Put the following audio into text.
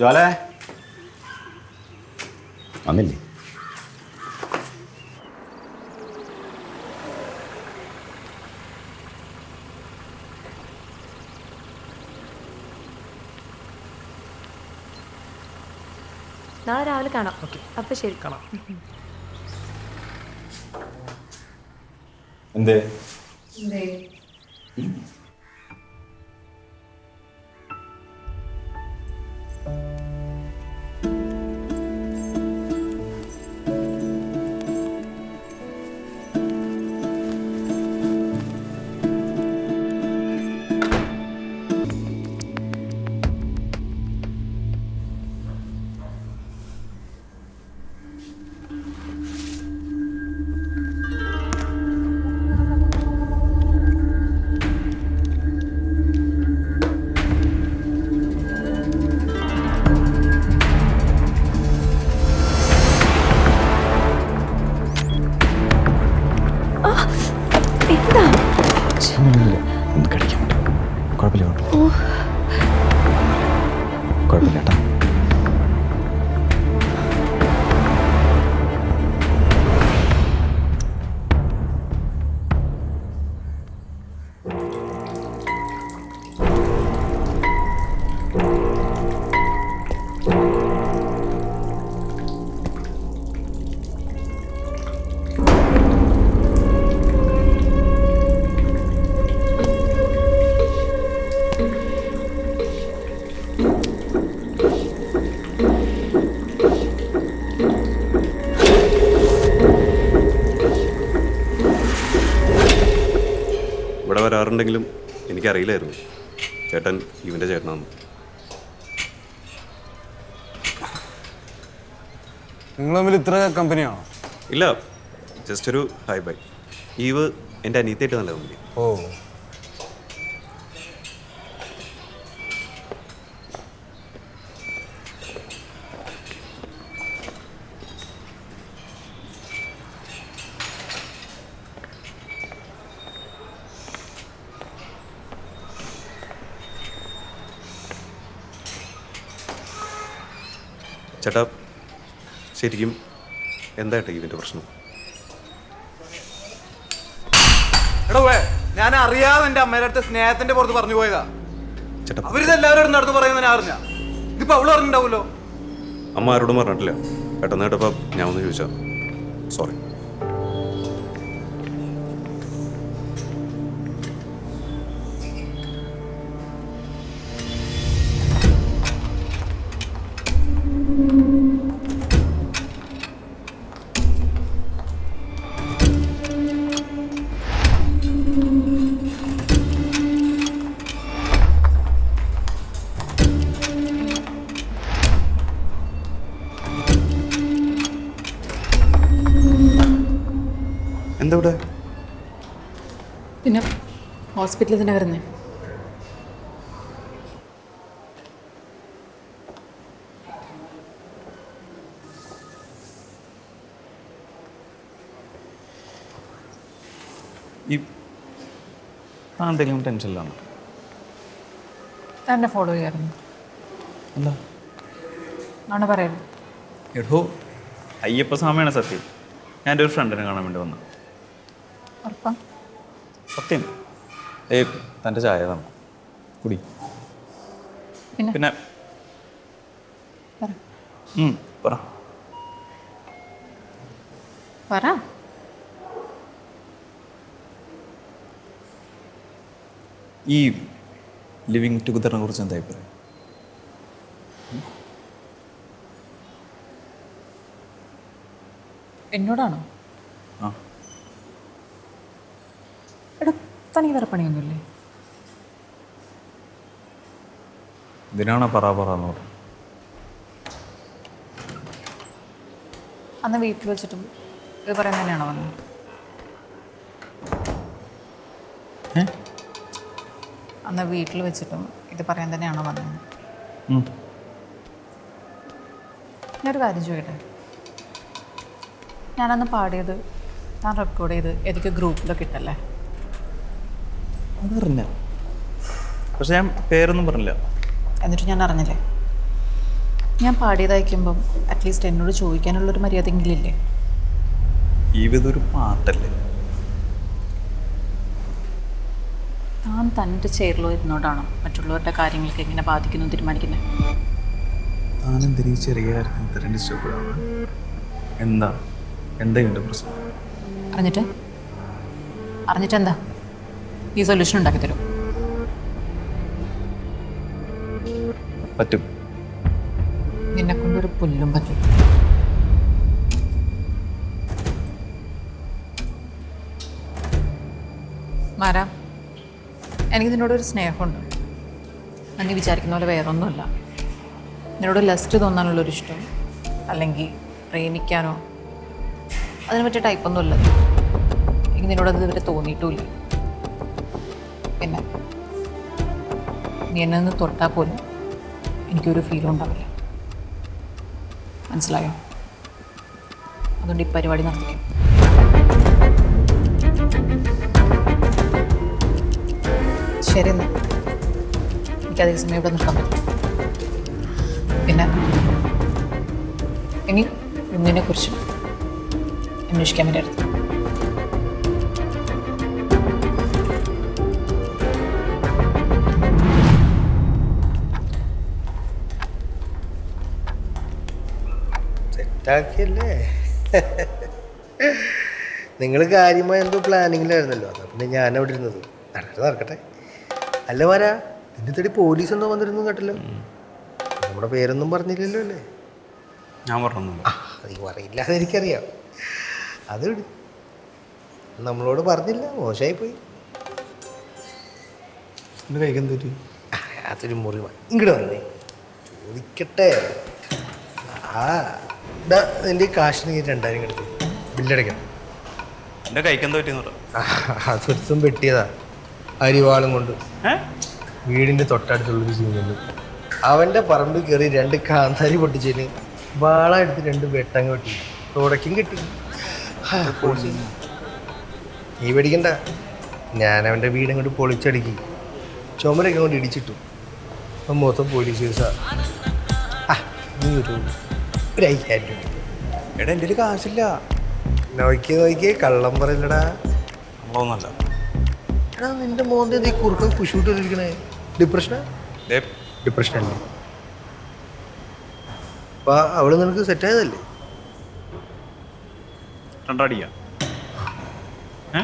ജ്വാലേ വന്നില്ലേ? നാളെ രാവിലെ കാണാം. അപ്പൊ ശരി. കാണാം. എന്തേ? എന്താ? ഒന്ന് കഴിക്കാൻ കുഴപ്പമില്ല കുഴപ്പമില്ല. കുഴപ്പമില്ല കേട്ടോ. വരാറുണ്ടെങ്കിലും എനിക്കറിയില്ലായിരുന്നു. ചേട്ടൻ ഇവന്റെ ചേട്ടനാന്ന്. നിങ്ങൾ തമ്മിൽ ഇത്ര കമ്പനിയാണോ? ഇല്ല ജസ്റ്റ് ഒരു ഹൈ ബൈ ഈവ് എന്റെ അനിയത്തിയായിട്ട് നല്ല കമ്പനി ഓ. ചേട്ടാ ശരിക്കും എന്താ ഏട്ടാ ഇവന്റെ പ്രശ്നം? എടോ വേ ഞാൻ അറിയാതെ എന്റെ അമ്മയുടെ അടുത്ത് സ്നേഹത്തിന്റെ പുറത്ത് പറഞ്ഞു പോയതാ. ചേട്ടാ അവരിത് എല്ലാവരോടും നടന്നു പറയുന്നത് ഞാൻ അറിഞ്ഞ. ഇതിപ്പോ അവൾ പറഞ്ഞിട്ടുണ്ടാവുമല്ലോ. അമ്മ ആരോടും പറഞ്ഞിട്ടില്ല. പെട്ടെന്ന് കേട്ടപ്പോൾ ഞാൻ ഒന്ന് ചോദിച്ചാ സോറി എന്താ ഇവിടെ പിന്നെ ഹോസ്പിറ്റലിൽ തന്നെ വരുന്നേ ഈ ആ എന്തെങ്കിലും ടെൻഷനിലാണ് എന്നെ ഫോളോ ചെയ്യാറുണ്ട് എന്താ? ആണ് പറയുന്നത്? എടോ അയ്യപ്പ സ്വാമിയാണ് സത്യം. ഞാൻ എന്റെ ഒരു ഫ്രണ്ടിനെ കാണാൻ വേണ്ടി വന്നു. സത്യം. ഏയ് തന്റെ ചായ തന്നെ? കുടി. പിന്നെ? പറ. പറ. ഈ ലിവിങ് ടുഗദറിനെ കുറിച്ച് എന്താ അഭിപ്രായം? എന്നോടാണോ ആ എടാ തനിക്ക് വേറെ പണിയൊന്നുമില്ലേ? ഇതിനാണ് പറ പറഞ്ഞത്? അന്ന് വീട്ടിൽ വെച്ചിട്ടും ഇത് പറയുന്നത് തന്നെയാണോ വന്നത്? അന്ന് വീട്ടിൽ വെച്ചിട്ടും ഇത് പറയാൻ തന്നെയാണോ വന്നത്. ഞാനൊരു കാര്യം ചോദിക്കട്ടെ? ഞാനന്ന് പാടിയത് ഞാൻ റെക്കോർഡ് ചെയ്ത് എനിക്ക് ഗ്രൂപ്പിലൊക്കെ ഇട്ടല്ലേ? അതറിഞ്ഞ. പക്ഷെ ഞാൻ പേരൊന്നും പറഞ്ഞില്ല. എന്നിട്ട് ഞാൻ അറിഞ്ഞില്ലേ? ഞാൻ പാടിയത് അയക്കുമ്പം അറ്റ്ലീസ്റ്റ് എന്നോട് ചോദിക്കാനുള്ളൊരു മര്യാദയെങ്കിലും ഇല്ലേ ജീവിതം ഒരു പാട്ടല്ലേ? താൻ തന്റെ ചെയറിലോ ഇരുന്നോണ്ടാണോ മറ്റുള്ളവരുടെ കാര്യങ്ങൾക്ക് എങ്ങനെ ബാധിക്കുന്നു തീരുമാനിക്കുന്നത് താനെന്തിനീ ചെറിയ കാര്യത്തിന് ഇത്രയും ഡിസ്റ്റർബ് എന്താ? പ്രശ്നം? അറിഞ്ഞിട്ട്? അറിഞ്ഞിട്ട് എന്താ ഈ സൊല്യൂഷൻ ഉണ്ടാക്കി തരും. പറ്റും. നിന്നെ കൊണ്ടൊരു പുല്ലും പറ്റും. മാരാ എനിക്ക് നിന്നോടൊരു സ്നേഹമുണ്ട്. നീ വിചാരിക്കുന്ന പോലെ വേറൊന്നുമല്ല. നിന്നോട് ലസ്റ്റ് തോന്നാനുള്ളൊരു ഇഷ്ടം അല്ലെങ്കിൽ പ്രേമിക്കാനോ അതിന് പറ്റിയ ടൈപ്പൊന്നുമില്ല എനിക്ക് നിന്നോട് അത് ഇതുവരെ തോന്നിയിട്ടുമില്ല. പിന്നെ നീ എന്നെ തൊട്ടാൽ പോലും എനിക്കൊരു ഫീലും ഉണ്ടാവില്ല. മനസ്സിലായോ? അതുകൊണ്ട് ഈ പരിപാടി നടത്തിക്കും ശരി എന്നാ. എനിക്ക് അതേ സമയം ഇവിടെ നിൽക്കാൻ പറ്റും പിന്നെ ഇനി ഒന്നിനെ കുറിച്ച് അന്വേഷിക്കാൻ വേണ്ടി അടുത്ത് സെറ്റാക്കിയല്ലേ? നിങ്ങൾ കാര്യമായ എന്തോ പ്ലാനിങ്ങിലായിരുന്നല്ലോ. അതാ പിന്നെ ഞാൻ അവിടെ ഇരുന്നത്. നടക്കട്ടെ നടക്കട്ടെ. അല്ല വരാ നിന്റെ തടി പോലീസ് എന്തോ വന്നിരുന്നു കേട്ടല്ലോ. നമ്മുടെ പേരൊന്നും പറഞ്ഞില്ലല്ലോ അല്ലേ? ഞാൻ പറഞ്ഞു നീ പറയില്ല അതെനിക്കറിയാം അത് നമ്മളോട് പറഞ്ഞില്ല മോശമായി പോയി എന്റെ കൈക്ക് എന്തൊരു അതൊരു മുറിവാണ് ഇങ്ങോട്ട് വന്നേ. ചോദിക്കട്ടെ. ആ. നിന്റെ ഈ കാശിന് രണ്ടായിരം കിടക്കും. ബില്ലടയ്ക്കണം എന്റെ കൈക്ക് എന്താ പറ്റിയെന്ന് പറ. അതൊരുത്തും വെട്ടിയതാ. അരിവാളും കൊണ്ട്. വീടിന്റെ വീടിന്റെ തൊട്ടടുത്തുള്ളൊരു ചെയ്യുന്നുണ്ട് അവന്റെ പറമ്പിൽ കയറി രണ്ട് കാന്താരി പൊട്ടിച്ചതിന് വാള എടുത്ത് രണ്ട് വെട്ടങ്ങ് വെട്ടി. തുടക്കും കിട്ടി. നീ പേടിക്കണ്ട. ഞാൻ അവന്റെ വീട് അങ്ങോട്ട് പൊളിച്ചടുക്കി. ചുമരൊക്കെ കൊണ്ട് ഇടിച്ചിട്ടു. അപ്പം മൊത്തം പോലീസ് കേസാ. ആ, നീ ഒരു ഒരു അയ്യായിരം രൂപ എടാ എന്റെ കാശില്ല. നോക്കി നോക്കി കള്ളം പറയില്ലടാ. നമ്മളൊന്നല്ല എടാ നിന്റെ മോന്റെ ഈ കുറുക്കം കുശൂട്ടിരിക്കണേ ഡിപ്രഷന? ഡിപ്രഷൻ അല്ലേ അപ്പൊ അവൾ നിനക്ക് സെറ്റ് ആയതല്ലേ? രണ്ടടിയാ. ഏ?